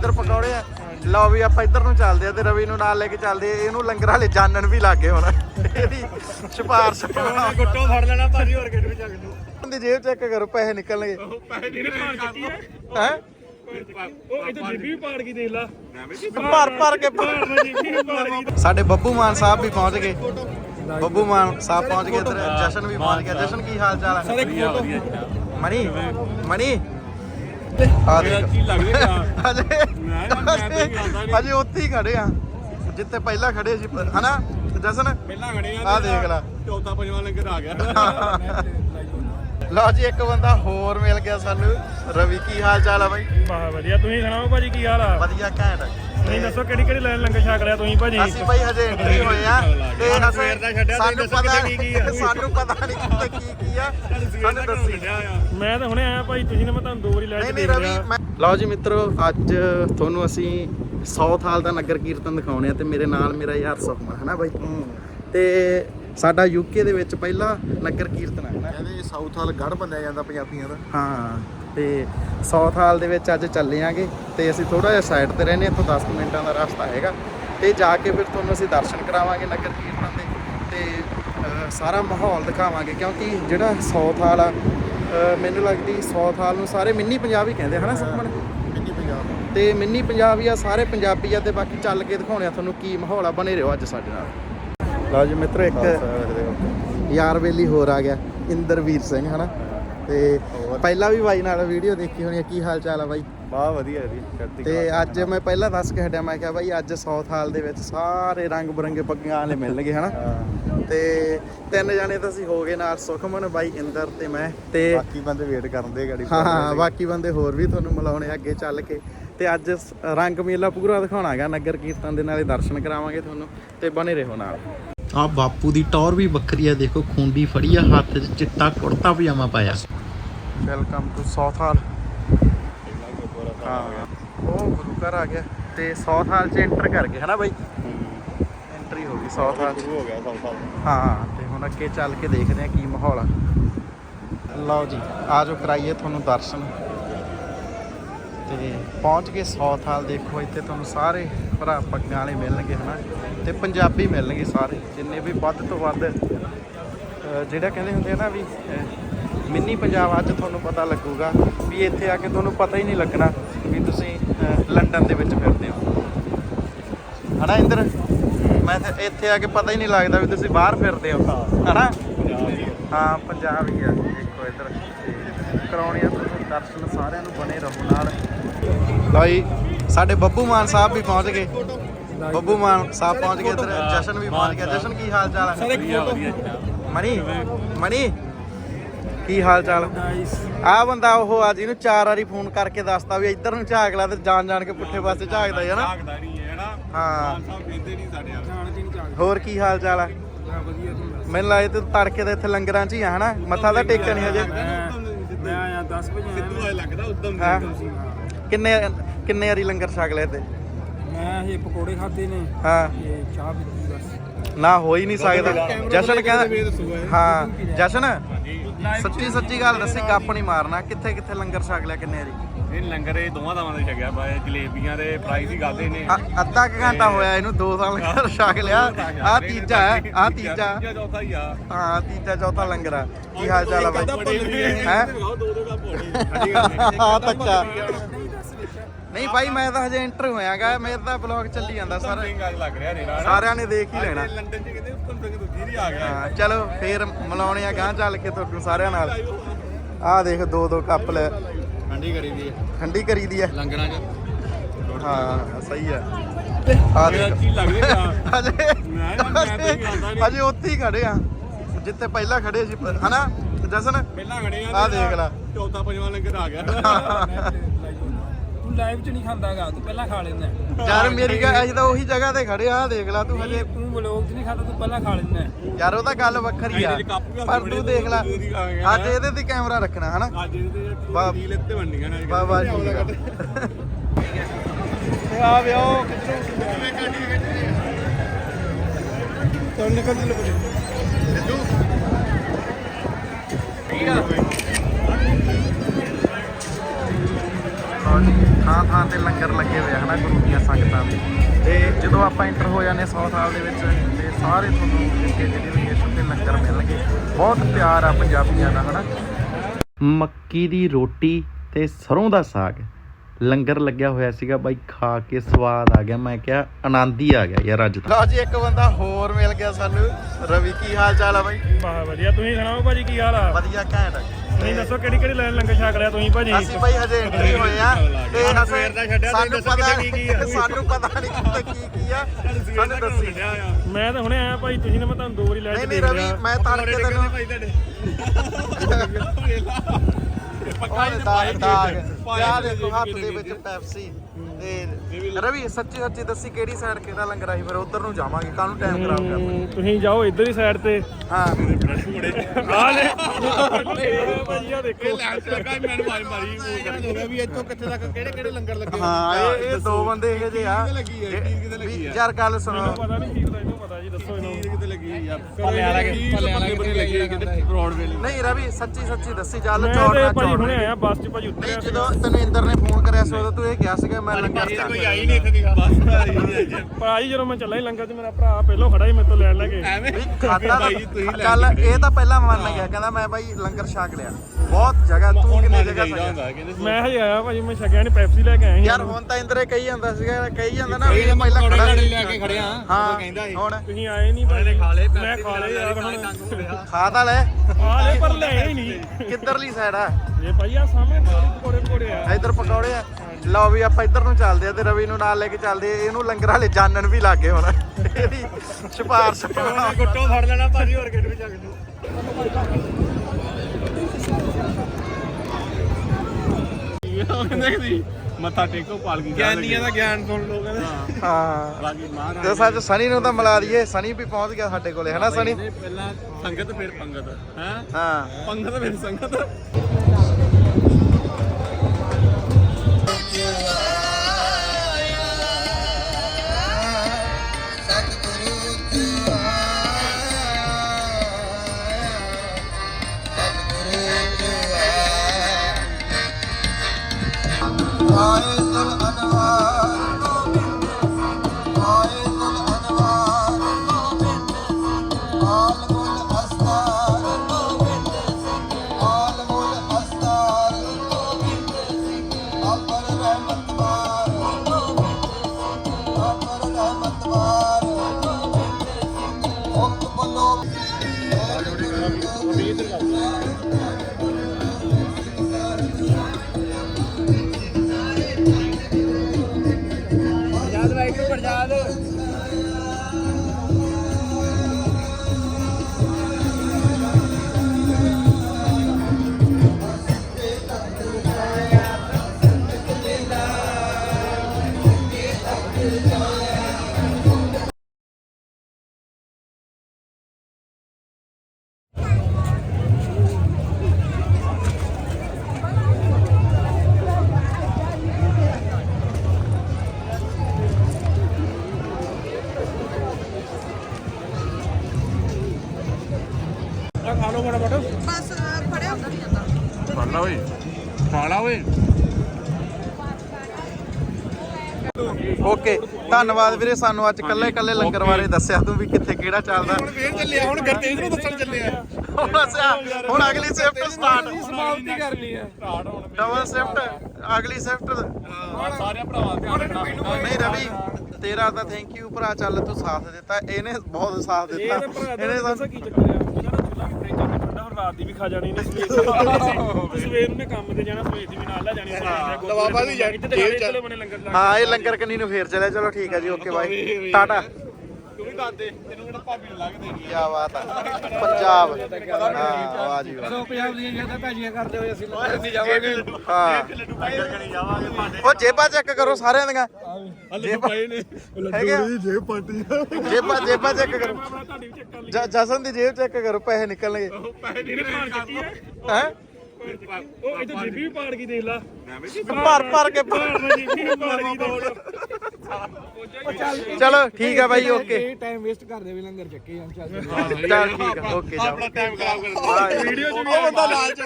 ਇੱਧਰ ਪਕੌੜੇ ਆ। ਲਓ ਵੀ ਆਪਾਂ ਇੱਧਰ ਨੂੰ ਚੱਲਦੇ ਆ ਤੇ ਰਵੀ ਨੂੰ ਨਾਲ ਲੈ ਕੇ ਚੱਲਦੇ ਆ। ਇਹਨੂੰ ਲੰਗਰ ਵਾਲੇ ਜਾਣਨ ਵੀ ਲੱਗੇ ਹੁਣ। ਇਹਦੀ ਸਿਫਾਰਸ਼ ਗੁੱਟੋ ਫੜ ਲੈਣਾ ਭਾਜੀ ਹੋਰ ਵੀ ਚੱਕ ਲੂ ਦੀ ਜੇਬ ਚੈੱਕ ਕਰੋ ਪੈਸੇ ਨਿਕਲਣਗੇ। ਪੈਸੇ ਨਹੀਂ ਪਾਣ ਕੀਤੀ ਹੈ। ਹੈ? ਉਹ ਇਹ ਤਾਂ ਜੀਬੀ ਵੀ ਪਾੜ ਗਈ ਦੇਖ ਲਾ। ਭਰ ਭਰ ਕੇ ਸਾਡੇ ਬੱਬੂ ਮਾਨ ਸਾਹਿਬ ਵੀ ਪਹੁੰਚ ਗਏ। ਬੱਬੂ ਮਾਨ ਸਾਹਿਬ ਪਹੁੰਚ ਗਏ ਇੱਧਰ। ਜਸ਼ਨ ਵੀ ਪਹੁੰਚ ਗਿਆ। ਜਸ਼ਨ ਕੀ ਹਾਲ ਚਾਲ ਹੈ ਮਣੀ ਮਣੀ ਆ ਦੇਖ। ਕੀ ਲੱਗ ਰਿਹਾ ਹਜੇ ਮੈਂ ਤਾਂ ਵੀ ਆਉਂਦਾ ਨੀ। ਹਜੇ ਉੱਥੇ ਹੀ ਖੜੇ ਆ। ਜਿੱਥੇ ਪਹਿਲਾਂ ਖੜੇ ਸੀ ਹਨਾ ਜਸ਼ਨ ਪਹਿਲਾਂ ਖੜੇ ਆ ਆਹ ਦੇਖ ਲਾ। ਚੌਥਾ ਪੰਜਵਾਂ ਲੰਗਰ ਆ ਗਿਆ। ਲਓ ਜੀ ਇੱਕ ਬੰਦਾ ਹੋਰ ਮਿਲ ਗਿਆ ਸਾਨੂੰ। ਰਵੀ ਕੀ ਹਾਲ ਚਾਲ ਆ ਬਾਈ? ਵਾਹ ਵਧੀਆ। ਤੁਸੀਂ ਸੁਣਾਓ ਭਾਜੀ ਕੀ ਹਾਲ ਆ? ਵਧੀਆ ਘੈਂਟ। ਤੁਸੀਂ ਦੱਸੋ ਕਿਹੜੀ ਕਿਹੜੀ ਲੈਣ ਲੰਗਰ ਛਕ ਲਿਆ ਤੁਸੀਂ ਭਾਜੀ? ਅਸੀਂ ਬਾਈ ਹਜੇ ਐਂਟਰੀ ਹੋਏ ਆ। ਤੇ ਸਾਨੂੰ ਅਸੀਂ ਸਵੇਰ ਦਾ ਛੱਡਿਆ, ਤੁਸੀਂ ਸਾਨੂੰ ਦੱਸੋ ਪਤਾ ਕਿਤੇ ਕੀ ਕੀ ਆ। ਸਾਨੂੰ ਪਤਾ ਨਹੀਂ ਕਿਤੇ ਕੀ ਕੀ ਆ। ਸਾਨੂੰ ਦੱਸੀ। ਮੈਂ ਤਾਂ ਹੁਣੇ ਆਇਆ ਭਾਈ ਤੁਸੀਂ ਨੇ ਮੈਂ ਤੁਹਾਨੂੰ ਦੋ ਵਾਰੀ ਲੈ ਨਹੀਂ ਕੇ ਨਹੀਂ ਦੇਖ ਰਵੀ ਲਿਆ। ਲਓ ਜੀ ਮਿੱਤਰੋ ਅੱਜ ਤੁਹਾਨੂੰ ਅਸੀਂ 100 ਸਾਲ ਦਾ ਨਗਰ ਕੀਰਤਨ ਦਿਖਾਉਣੇ ਆ ਤੇ ਮੇਰੇ ਨਾਲ ਮੇਰਾ ਯਾਰ ਸੁਖਮਨ ਹੈ ਨਾ ਬਾਈ ਤੇ ਸਾਡਾ ਯੂਕੇ ਦੇ ਵਿੱਚ ਪਹਿਲਾ ਨਗਰ ਕੀਰਤਨ ਹੈ ਨਾ। ਕਹਿੰਦੇ ਸਾਊਥ ਵਾਲ ਗੜ ਬੰਨਿਆ ਜਾਂਦਾ ਪੰਜਾਬੀਆਂ ਦਾ। ਹਾਂ ਤੇ 100 ਸਾਲ ਦੇ ਵਿੱਚ ਅੱਜ ਚੱਲੇ ਆਂਗੇ ਤੇ ਅਸੀਂ ਥੋੜਾ ਜਿਹਾ ਸਾਈਡ ਤੇ ਰਹਿੰਦੇ ਇੱਥੋਂ 10 ਕੁ ਮਿੰਟਾਂ ਦਾ ਰਸਤਾ ਹੈਗਾ। ਤੇ ਜਾ ਕੇ ਫਿਰ ਤੁਹਾਨੂੰ ਅਸੀਂ ਦਰਸ਼ਨ ਕਰਾਵਾਂਗੇ ਨਗਰ ਕੀਰਤਨ ਦੇ ਤੇ ਸਾਰਾ ਮਾਹੌਲ ਦਿਖਾਵਾਂਗੇ ਕਿਉਂਕਿ ਜਿਹੜਾ 100 ਸਾਲ ਆ ਮੈਨੂੰ ਲੱਗਦੀ 100 ਸਾਲ ਨੂੰ ਸਾਰੇ ਮਿੰਨੀ ਪੰਜਾਬ ਹੀ ਕਹਿੰਦੇ ਹਨਾ ਸੁਖਮਨ? ਮਿੰਨੀ ਪੰਜਾਬ। ਤੇ ਮਿੰਨੀ ਪੰਜਾਬ ਹੀ ਆ ਸਾਰੇ ਪੰਜਾਬੀ ਆ ਤੇ ਬਾਕੀ ਚੱਲ ਕੇ ਦਿਖਾਉਣੇ ਆ ਤੁਹਾਨੂੰ ਕੀ ਮਾਹੌਲ ਆ ਬਣੇ ਰਹੋ ਅੱਜ ਸਾਡੇ ਨਾਲ। ਲਓ ਜੀ ਮਿੱਤਰੋ ਇੱਕ ਯਾਰ ਵੇਲੀ ਹੋਰ ਆ ਗਿਆ ਇੰਦਰਵੀਰ ਸਿੰਘ ਹਨਾ? ਤੇ ਪਹਿਲਾਂ ਵੀ ਬਾਈ ਨਾਲ ਵੀਡੀਓ ਦੇਖੀ ਹੋਣੀ ਕੀ ਹਾਲ ਚਾਲ ਆ ਬਾਈ? ਵਾਹ ਵਧੀਆ ਜੀ ਤੇ ਅੱਜ ਮੈਂ ਪਹਿਲਾਂ ਦੱਸ ਕੇ ਹਟਿਆ ਮੈਂ ਕਿਹਾ ਬਾਈ ਅੱਜ 100 ਸਾਲ ਦੇ ਵਿੱਚ ਸਾਰੇ ਰੰਗ ਬਰੰਗੇ ਪੱਗਾਂ ਵਾਲੇ ਮਿਲਣਗੇ ਹਨਾ? ਤੇ ਤਿੰਨ ਜਾਣੇ ਤਾਂ ਅਸੀਂ ਹੋ ਗਏ ਨਾਲ ਸੁਖਮਨ ਬਾਈ ਇੰਦਰ ਤੇ ਮੈਂ ਤੇ ਬਾਕੀ ਬੰਦੇ ਵੇਟ ਕਰਦੇ ਗਾੜੀ ਹਾਂ ਬਾਕੀ ਬੰਦੇ ਹੋਰ ਵੀ ਤੁਹਾਨੂੰ ਮਿਲਾਉਣੇ ਅੱਗੇ ਚੱਲ ਕੇ। ਤੇ ਅੱਜ ਰੰਗ ਮੇਲਾ ਪੂਰਾ ਦਿਖਾਉਣਾ ਹੈਗਾ ਨਗਰ ਕੀਰਤਨ ਦੇ ਨਾਲੇ ਦਰਸ਼ਨ ਕਰਾਵਾਂਗੇ ਤੁਹਾਨੂੰ ਤੇ ਬਣੇ ਰਹੋ ਨਾਲ। ਆ ਬਾਪੂ ਦੀ ਟੌਰ ਵੀ ਵੱਖਰੀ ਆ ਦੇਖੋ ਖੁੰਡੀ ਫੜੀ ਆ ਹੱਥ 'ਚ ਚਿੱਟਾ ਕੁੜਤਾ ਪਜਾਮਾ ਪਾਇਆ। ਵੈਲਕਮ ਟੂ ਸਾਊਥ ਹਾਲ ਹਾਂ। ਉਹ ਗੁਰੂ ਘਰ ਆ ਗਿਆ ਤੇ ਸਾਊਥ ਹਾਲ 'ਚ ਐਂਟਰ ਕਰ ਗਏ ਹਨਾ ਬਾਈ? ਐਂਟਰੀ ਹੋ ਗਈ ਸਾਊਥ ਹਾਲ 'ਚ। ਸ਼ੁਰੂ ਹੋ ਗਿਆ ਸਾਊਥ ਵਾਲ ਹਾਂ ਤੇ ਹੁਣ ਅੱਗੇ ਚੱਲ ਕੇ ਦੇਖਦੇ ਆ ਕੀ ਮਾਹੌਲ ਆ। ਲਓ ਜੀ ਆਜੋ ਕਰਾਈਏ ਤੁਹਾਨੂੰ ਦਰਸ਼ਨ। ਤੇ ਪਹੁੰਚ ਗਏ ਸੌਥ ਹਾਲ ਦੇਖੋ, ਇੱਥੇ ਤੁਹਾਨੂੰ ਸਾਰੇ ਭਰਾ ਪੱਗਾਂ ਵਾਲੇ ਮਿਲਣਗੇ, ਹਨਾ? ਤੇ ਪੰਜਾਬੀ ਮਿਲਣਗੇ ਸਾਰੇ, ਜਿੰਨੇ ਵੀ ਵੱਧ ਤੋਂ ਵੱਧ ਜਿਹੜਾ ਕਹਿੰਦੇ ਹੁੰਦੇ ਆ ਨਾ ਵੀ ਮਿੰਨੀ ਪੰਜਾਬ ਅੱਜ ਤੁਹਾਨੂੰ ਪਤਾ ਲੱਗੂਗਾ ਵੀ ਇੱਥੇ ਆ ਕੇ ਤੁਹਾਨੂੰ ਪਤਾ ਹੀ ਨਹੀਂ ਲੱਗਣਾ ਵੀ ਤੁਸੀਂ ਲੰਡਨ ਦੇ ਵਿੱਚ ਫਿਰਦੇ ਹੋ। ਹਨਾ ਇੰਦਰ? ਮੈਂ ਤਾਂ ਇੱਥੇ ਆ ਕੇ ਪਤਾ ਹੀ ਨਹੀਂ ਲੱਗਦਾ ਵੀ ਤੁਸੀਂ ਬਾਹਰ ਫਿਰਦੇ ਹੋ। ਹਨਾ? ਹਾਂ, ਪੰਜਾਬ ਹੀ ਆ। ਦੇਖੋ ਇੱਧਰ। ਤੇ ਕਰਾਉਣੇ ਆ ਤੁਹਾਨੂੰ ਦਰਸ਼ਨ ਸਾਰਿਆਂ ਨੂੰ ਬਣੇ ਰਹੋ ਨਾਲ। ਲਓ ਜੀ ਸਾਡੇ ਬੱਬੂ ਮਾਨ ਸਾਹਿਬ ਵੀ ਪਹੁੰਚ ਗਏ। ਬੱਬੂ ਮਾਨ ਸਾਹਿਬ ਪਹੁੰਚ ਗਏ ਇੱਧਰ ਜਸ਼ਨ ਵੀ ਪਹੁੰਚ ਗਿਆ। ਜਸ਼ਨ ਕੀ ਹਾਲ ਚਾਲ ਹੈ ਮਣੀ ਮਣੀ ਕੀ ਹਾਲ ਚਾਲ? ਆ ਬੰਦਾ ਉਹ ਆ ਜਿਹਨੂੰ ਚਾਰ ਵਾਰੀ ਫੋਨ ਕਰਕੇ ਦੱਸਦਾ ਵੀ ਇੱਧਰ ਨੂੰ ਝਾਕ ਲਾ ਤੇ ਜਾਣ ਜਾਣ ਕੇ ਪੁੱਠੇ ਪਾਸੇ ਝਾਕਦਾ ਹੈ ਨਾ। ਝਾਕਦਾ ਨਹੀਂ ਹੈ ਹਾਂ। ਹੋਰ ਕੀ ਹਾਲ ਚਾਲ ਆ? ਮੈਨੂੰ ਲੱਗਦਾ ਤੂੰ ਤੜਕੇ ਦੇ ਇੱਥੇ ਲੰਗਰਾਂ 'ਚ ਹੀ ਆ ਹਨਾ? ਮੱਥਾ ਤਾਂ ਟੇਕਿਆ ਨਹੀਂ ਹਜੇ। ਮੈਂ ਆਇਆ 10 ਵਜੇ। ਸਿੱਧੂ ਆਇਆ ਲੱਗਦਾ ਉਦਮ ਹਾਂ? ਕਿੰਨੇ ਕਿੰਨੇ ਵਾਰੀ ਲੰਗਰ ਛਕ ਲਿਆ ਤੇ? ਮੈਂ ਇਹ ਪਕੌੜੇ ਖਾਦੇ ਨੇ ਹਾਂ। ਤੇ ਚਾਹ ਪੀਤੀ ਬਸ। ਨਾ ਹੋ ਹੀ ਨਹੀਂ ਸਕਦਾ। ਜਸ਼ਨ ਕਹਿੰਦਾ ਹਾਂ ਜਸ਼ਨ? ਸੱਚੀ ਸੱਚੀ ਗੱਲ ਦੱਸੀ ਗੱਪ ਨਹੀਂ ਮਾਰਨਾ। ਕਿੱਥੇ ਕਿੱਥੇ ਲੰਗਰ ਛਕ ਲਿਆ ਕਿੰਨੇ ਵਾਰੀ? ਇਹ ਲੰਗਰ ਇਹ ਦੋਵਾਂ ਦਾਵਾਂ ਦੇ ਛਕਿਆ ਬਾਏ ਜਲੇਬੀਆਂ ਦੇ ਪ੍ਰਾਈਸ ਹੀ ਗਾਦੇ ਨੇ। ਅੱਧਾ ਕੁ ਘੰਟਾ ਹੋਇਆ ਇਹਨੂੰ ਦੋ ਸਾਲ ਲੰਗਰ ਛਕ ਲਿਆ। ਆ ਤੀਜਾ ਹੈ ਆ ਤੀਜਾ। ਤੀਜਾ ਚੌਥਾ ਹੀ ਆ। ਹਾਂ ਤੀਜਾ ਚੌਥਾ ਲੰਗਰ ਆ। ਕੀ ਹਾਲ ਚਾਲ ਆ ਬਾਈ? ਹੈ? ਦੋ ਦੋ ਕੱਪ ਹੋਣੇ ਆ ਤੱਕਾ ਨਹੀਂ ਭਾਈ ਮੈਂ ਤਾਂ ਹਜੇ ਐਂਟਰ ਹੋਇਆਗਾ। ਮੇਰਾ ਤਾਂ ਬਲੌਗ ਚੱਲੀ ਜਾਂਦਾ ਸਾਰਾ। ਗੱਲ ਲੱਗ ਰਿਹਾ ਰੇੜਾ ਸਾਰਿਆਂ ਨੇ ਦੇਖ ਹੀ ਲੈਣਾ। ਲੰਡਨ ਚ ਕਹਿੰਦੇ ਉੱਤਮ ਸਿੰਘ ਦੂਜੀ ਦੀ ਆ ਗਿਆ। ਹਾਂ ਚਲੋ ਫੇਰ ਮਿਲਾਉਣੇ ਆ ਗਾਂ ਚੱਲ ਕੇ ਤੁਹਾਨੂੰ ਸਾਰਿਆਂ ਨਾਲ। ਆਹ ਦੇਖ ਦੋ ਦੋ ਕੱਪ ਲੈ। ਠੰਡੀ ਕਰੀ ਦੀ ਠੰਡੀ ਕਰੀ ਦੀ ਐ ਲੰਗਰਾਂ 'ਚ। ਹਾਂ ਸਹੀ ਐ ਆ ਦੇਖ। ਕੀ ਲੱਗ ਰਿਹਾ ਹਜੇ ਉੱਥੇ ਹੀ ਖੜੇ ਆ। ਜਿੱਥੇ ਪਹਿਲਾਂ ਖੜੇ ਸੀ ਹਨਾ ਜਸਨ? ਪਹਿਲਾਂ ਖੜੇ ਆ ਆਹ ਦੇਖ ਲੈ। ਚੌਥਾ ਪੰਜਵਾਂ ਲੰਗਰ ਆ ਗਿਆ। ਤੂੰ ਲਾਈਵ ਚ ਨਹੀਂ ਖਾਂਦਾਗਾ ਤੂੰ ਪਹਿਲਾਂ ਖਾ ਲੈਂਦਾ ਯਾਰ ਮੇਰੀ ਗੱਲ ਅਸੀਂ ਤਾਂ ਉਹੀ ਜਗ੍ਹਾ ਤੇ ਖੜੇ ਆ ਦੇਖ ਲੈ ਤੂੰ ਹਜੇ। ਤੂੰ ਵਲੋਗ ਚ ਨਹੀਂ ਖਾਂਦਾ ਤੂੰ ਪਹਿਲਾਂ ਖਾ ਲੈਂਦਾ ਯਾਰ ਉਹ ਤਾਂ ਗੱਲ ਵੱਖਰੀ ਆ ਪਰ ਬੜੇ ਤੂੰ ਦੇਖ ਲੈ ਆ। ਅੱਜ ਇਹਦੇ ਤੇ ਕੈਮਰਾ ਰੱਖਣਾ ਹਨਾ? ਅੱਜ ਇਹਦੇ ਵਾਹ। ਰੀਲ ਇੱਥੇ ਬਣਨੀਆਂ ਨੇ ਵਾਹ ਵਾਹ ਠੀਕ ਆ। ਆ ਵਿਆਹ ਤੋਂ ਨਿਕਲ ਦੇ ਲੱਗ ਥਾਂ ਥਾਂ ਤੇ ਲੰਗਰ ਲੱਗੇ ਹੋਏ ਆ, ਹਨਾ, ਗੁਰੂ ਦੀਆਂ ਸੰਗਤਾਂ ਦੇ। ਤੇ ਜਦੋਂ ਆਪਾਂ ਇੰਟਰ ਹੋ ਜਾਂਦੇ 100 ਸਾਲ ਦੇ ਵਿੱਚ, ਤੇ ਸਾਰੇ ਤੁਹਾਨੂੰ ਇੱਥੇ ਜਿਹੜੀ ਲੋਕੇਸ਼ਨ ਤੇ ਲੰਗਰ ਮਿਲਣਗੇ। ਬਹੁਤ ਪਿਆਰ ਆ ਪੰਜਾਬੀਆਂ ਦਾ, ਹਨਾ। ਮੱਕੀ ਦੀ ਰੋਟੀ ਤੇ ਸਰੋਂ ਦਾ ਸਾਗ। ਲੰਗਰ ਲੱਗਿਆ ਹੋਇਆ ਸੀਗਾ ਬਾਈ ਖਾ ਕੇ ਸਵਾਦ ਆ ਗਿਆ। ਮੈਂ ਕਿਹਾ ਆਨੰਦ ਹੀ ਆ ਗਿਆ ਯਾਰ ਅੱਜ ਤਾਂ। ਲਓ ਜੀ ਇੱਕ ਬੰਦਾ ਹੋਰ ਮਿਲ ਗਿਆ ਸਾਨੂੰ। ਰਵੀ ਕੀ ਹਾਲ ਚਾਲ ਆ ਬਾਈ? ਬਹੁਤ ਵਧੀਆ। ਤੁਸੀਂ ਸੁਣਾਓ ਭਾਜੀ ਕੀ ਹਾਲ ਆ? ਵਧੀਆ ਘੈਂਟ। ਤੁਸੀਂ ਦੱਸੋ ਕਿਹੜੀ ਕਿਹੜੀ ਲੈਣ ਲੰਗਰ ਛਕ ਲਿਆ ਤੁਸੀਂ ਭਾਜੀ? ਅਸੀਂ ਬਾਈ ਹਜੇ ਐਂਟਰੀ ਹੋਏ ਆ। ਤੇ ਸਾਨੂੰ ਅਸੀਂ- ਸਵੇਰ ਦਾ ਛੱਡਿਆ, ਤੁਸੀਂ ਸਾਨੂੰ ਦੱਸੋ ਪਤਾ ਕੀ ਕੀ ਆ। ਸਾਨੂੰ ਪਤਾ ਨਹੀਂ ਕਿਤੇ ਕੀ ਕੀ ਆ। ਸਾਨੂੰ ਦੱਸੀ। ਮੈਂ ਤਾਂ ਹੁਣੇ ਆਇਆ ਭਾਈ ਤੁਸੀਂ ਨੇ ਮੈਂ ਤੁਹਾਨੂੰ ਦੋ ਵਾਰੀ ਲੈ ਨਹੀਂ ਕੇ ਨਹੀਂ ਰਵੀ ਮੈਂ ਤੜਕੇ ਤੈਨੂੰ ਉਹ ਦਾਗ ਦਾਗ ਯਾਰ ਦੇਖੋ ਹੱਥ ਦੇ ਵਿੱਚ ਪੈਪਸੀ ਤੇ ਰਵੀ ਸੱਚੀ ਸੱਚੀ ਦੱਸੀ ਕਿਹੜੀ ਸਾਈਡ ਕਿਹੜਾ ਲੰਗਰ ਆਈ ਫਿਰ ਉਧਰ ਨੂੰ ਜਾਵਾਂਗੇ ਕਾਹਨੂੰ ਟਾਈਮ ਖਰਾਬ ਕਰਨਾ। ਤੁਸੀਂ ਜਾਓ ਇੱਧਰ ਹੀ ਸਾਈਡ ਤੇ। ਹਾਂ। ਆ ਲੈ। ਭਾਜੀ ਆ ਦੇਖੋ ਲੱਗਾ ਮੈਨੂੰ ਮਾਰੀ ਮਾਰੀ ਹੋ ਗਿਆ ਵੀ ਇੱਥੋਂ ਕਿੱਥੇ ਤੱਕ ਕਿਹੜੇ ਕਿਹੜੇ ਲੰਗਰ ਲੱਗੇ? ਹਾਂ ਇਹ ਦੋ ਬੰਦੇ ਇਹ ਜੇ ਆ? ਯਾਰ ਗੱਲ ਸੁਣੋ। ਪਤਾ ਨਹੀਂ ਕੀ ਪਤਾ ਇਹਨੂੰ ਪਤਾ ਜੀ ਦੱਸੋ ਇਹਨੂੰ। ਕਿਤੇ ਲੱਗੀ ਯਾਰ ਪੱਲੇ ਵਾਲਾ ਪੱਲੇ ਵਾਲਾ ਕਿਤੇ ਲੱਗੀ ਕਿਤੇ ਬ੍ਰੌਡਵੇਲ ਨਹੀਂ ਰਵੀ ਸੱਚੀ ਸੱਚੀ ਦੱਸੀ ਚੱਲ ਮੈਂ ਚੌੜ ਤੇ ਨਾ ਭਾਜੀ ਚੌੜ ਹੁਣੇ ਆਇਆ ਬੱਸ 'ਚ ਭਾਜੀ ਨਹੀਂ ਉਤਰਿਆ ਸੀ। ਜਦੋਂ ਤੈਨੂੰ ਇੰਦਰ ਨੇ ਫੋਨ ਕਰਿਆ ਸੀ ਉਦੋਂ ਤੂੰ ਇਹ ਕਿਹਾ ਸੀਗਾ ਮੈਂ ਲੰਗਰ ਕੋਈ ਚੱਲ ਆਈ ਨਹੀਂ ਇੱਥੇ ਦੀ ਬਸ ਆਈ ਨਹੀਂ ਅੱਜ ਭਾਜੀ ਜਦੋਂ ਮੈਂ ਚੱਲਾ ਹੀ ਲੰਗਰ 'ਚ ਮੇਰਾ ਭਰਾ ਪਹਿਲੋਂ ਖੜਾ ਹੀ ਮੇਰੇ ਤੋਂ ਲੈਣ ਲੈ ਕੇ। ਐਵੇਂ। ਵੀ ਖਾਦਾ ਬਾਈ ਤੁਸੀਂ ਲੈ ਕੱਲ ਇਹ ਤਾਂ ਪਹਿਲਾਂ ਮੰਨ ਗਿਆ ਕਹਿੰਦਾ ਮੈਂ ਬਾਈ ਲੰਗਰ ਛਕ ਲਿਆ। ਬਹੁਤ ਜਗ੍ਹਾ ਤੂੰ ਕਿੰਨੀ ਜਗ੍ਹਾ ਕਹਿੰਦੇ ਮੈਂ ਹਜੇ ਆਇਆ ਭਾਜੀ ਮੈਂ ਛਕਿਆ ਨਹੀਂ ਪੈਪਸੀ ਲੈ ਕੇ ਆਇਆ ਯਾਰ ਹੁਣ ਤਾਂ ਇੰਦਰੇ ਕਹੀ ਜਾਂਦਾ ਸੀਗਾ ਕਹੀ ਜਾਂਦਾ ਨਾ ਵੀ ਪਹਿਲਾਂ ਖੜਾ ਲੈ ਕੇ ਖੜਿਆ। ਹਾਂ ਕਹਿੰਦਾ ਸੀ। ਹੁਣ। ਤੁਸੀਂ ਆਏ ਨਹੀਂ ਭਾਜੀ। ਖਾ ਲਏ ਮੈਂ ਖਾ ਲਏ ਯਾਰ ਹੁਣ। ਖਾ ਤਾਂ ਲੈ। ਆ ਲੈ ਪਰ ਲੈ ਹੀ ਨਹੀਂ ਕਿੱਧਰਲੀ ਸਾਈਡ ਆ? ਇਹ ਭਾਈ ਆ ਸਾਹਮਣੇ ਪਕੌੜੇ ਪਕੌੜੇ ਆ। ਇੱਧਰ ਪਕੌੜੇ ਆ। ਲਓ ਵੀ ਆਪਾਂ ਇੱਧਰ ਨੂੰ ਚੱਲਦੇ ਆ ਤੇ ਰਵੀ ਨੂੰ ਨਾਲ ਲੈ ਕੇ ਚੱਲਦੇ ਆ। ਇਹਨੂੰ ਲੰਗਰ ਵਾਲੇ ਜਾਣਨ ਵੀ ਲੱਗੇ ਹੁਣ। ਇਹਦੀ ਸਿਫਾਰਸ਼। ਗੁੱਟੋ ਫੜ ਲੈਣਾ ਭਾਜੀ ਹੋਰ ਕਿਤੇ ਵੀ ਚੱਕ ਜੂ ਕਹਿੰਦੇ ਸੀ ਮੱਥਾ ਟੇਕੋ ਪਾਲਕੀ ਗਿਆਨੀਆਂ ਦਾ ਗਿਆਨ ਸੁਣ ਲੋ ਕਹਿੰਦੇ। ਹਾਂ। ਬਾਕੀ ਮਹਾਰਾਜ ਤੇ ਸੱਚ ਸਨੀ ਨੂੰ ਤਾਂ ਮਿਲਾ ਦਈਏ ਸਨੀ ਵੀ ਪਹੁੰਚ ਗਿਆ ਸਾਡੇ ਕੋਲੇ ਹਨਾ ਸਨੀ? ਪਹਿਲਾਂ ਸੰਗਤ ਫਿਰ ਪੰਗਤ ਹੈ? ਹਾਂ। ਪੰਗਤ ਫਿਰ ਸੰਗਤ। ਆ ਫੜ ਲਾ ਓਏ। ਖਾ ਲਾ ਓਏ। ਓਕੇ ਧੰਨਵਾਦ ਵੀਰੇ ਸਾਨੂੰ ਅੱਜ ਕੱਲੇ ਕੱਲੇ ਲੰਗਰ ਬਾਰੇ ਦੱਸਿਆ ਤੂੰ ਵੀ ਕਿੱਥੇ ਕਿਹੜਾ ਚੱਲਦਾ। ਹੁਣ ਫੇਰ ਚੱਲਿਆ ਹੁਣ ਗਰਤੇਜ ਨੂੰ ਦੱਸਣ ਚੱਲਿਆ ਹੁਣ ਅੱਛਾ ਹੁਣ ਅਗਲੀ ਸ਼ਿਫਟ ਸਟਾਰਟ ਸਮਾਪਤੀ ਕਰਨੀ ਆ। ਡਬਲ ਸ਼ਿਫਟ ਅਗਲੀ ਸ਼ਿਫਟ ਸਾਰਿਆਂ ਭਰਾਵਾਂ ਧਿਆਨ ਨਹੀਂ ਰਵੀ ਤੇਰਾ ਤਾਂ ਥੈਂਕ ਯੂ ਭਰਾ ਚੱਲ ਤੂੰ ਸਾਥ ਦਿੱਤਾ ਇਹਨੇ ਬਹੁਤ ਸਾਥ ਦਿੱਤਾ। ਤਾਂ ਇਹਨੇ ਸਾਨੂੰ ਕੀ ਚੱਕਰ ਆ ਇਹਨਾਂ ਦਾ ਚੁੱਲਾ ਵੀ ਫ੍ਰਿਜ ਵਿੱਚ ਠੰਡਾ ਹੁਣ ਰਾਤ ਦੀ ਵੀ ਖਾ ਜਾਣੀ ਨੇ ਸਵੇਰ ਦੀ। ਖਾ ਲੈਣੀ ਸੀ। ਸਵੇਰ ਨੂੰ ਨੇ ਕੰਮ ਤੇ ਜਾਣਾ ਸਵੇਰ ਦੀ ਵੀ ਨਾਲ ਲੈ ਜਾਣੀ ਸੀ ਲਵਾਬਾ ਦੀ ਜਾ- ਇੱਥੇ ਤੇ ਨਾਲੇ ਇੱਧਰਲੇ ਬੰਨੇ ਲੰਗਰ ਲਾ ਹਾਂ ਇਹ ਲੰਗਰ ਕੰਨੀ ਨੂੰ ਫੇਰ ਚਲਿਆ ਚਲੋ ਠੀਕ ਹੈ ਜੀ ਓਕੇ ਬਾਈ। ਟਾਟਾ। ਤੂੰ ਵੀ ਦੱਸ ਦੇ ਤੈਨੂੰ ਕਿਹੜਾ ਭਾਬੀ ਨੂੰ ਲੱਗ ਦੇਣੀ ਕੀ ਬਾਤ ਆ। ਪੰਜਾਬ। ਹਾਂ ਵਾਹ ਜੀ ਵਾਹ। ਪੰਜਾਬ ਦੀਆਂ ਜ਼ਿਆਦਾ ਭਾਜੀਆਂ ਕਰਦੇ ਹੋਏ ਅਸੀਂ ਨਹੀਂ ਜਾਵਾਂਗੇ। ਹਾਂ। ਲੱਡੂ ਪੈਕਰ ਕਰੀ ਜਾਵਾਂਗੇ ਭਾਂਡੇ। ਉਹ ਜੇਬਾਂ ਚੈੱਕ ਕਰੋ ਸਾਰਿਆਂ ਦੀਆਂ। ਲੱਡੂ ਪਏ ਨੇ? ਜੇਬ ਜੇਬਾਂ ਜੇਬਾਂ ਚੈੱਕ ਕਰੋ। ਜਸਨ ਦੀ ਜੇਬ ਚੈੱਕ ਕਰੋ ਪੈਸੇ ਨਿਕਲਣਗੇ। ਪੈਸੇ ਨਹੀਂ ਭਾਰ ਚੱਕੀ ਹੈ ਹੈ? ਉਹ ਇੱਥੇ ਜੀਬੀ ਵੀ ਪਾੜ ਗਈ ਦੇਖ ਲਾ। ਭਰ ਭਰ ਕੇ ਚਲੋ ਠੀਕ ਹੈ ਬਾਈ ਓਕੇ। ਟਾਈਮ ਵੇਸਟ ਕਰਦੇ ਵੀ ਲੰਗਰ ਚੱਕੇ ਜਾਂ ਚੱਲ। ਚੱਲ ਠੀਕ ਹੈ ਓਕੇ ਜਾਓ ਆਪਣਾ ਟਾਈਮ ਖਰਾਬ ਕਰ ਬਾਏ ਵੀਡੀਓ ਚ ਵੀ ਬੰਦਾ ਲਾਲਚ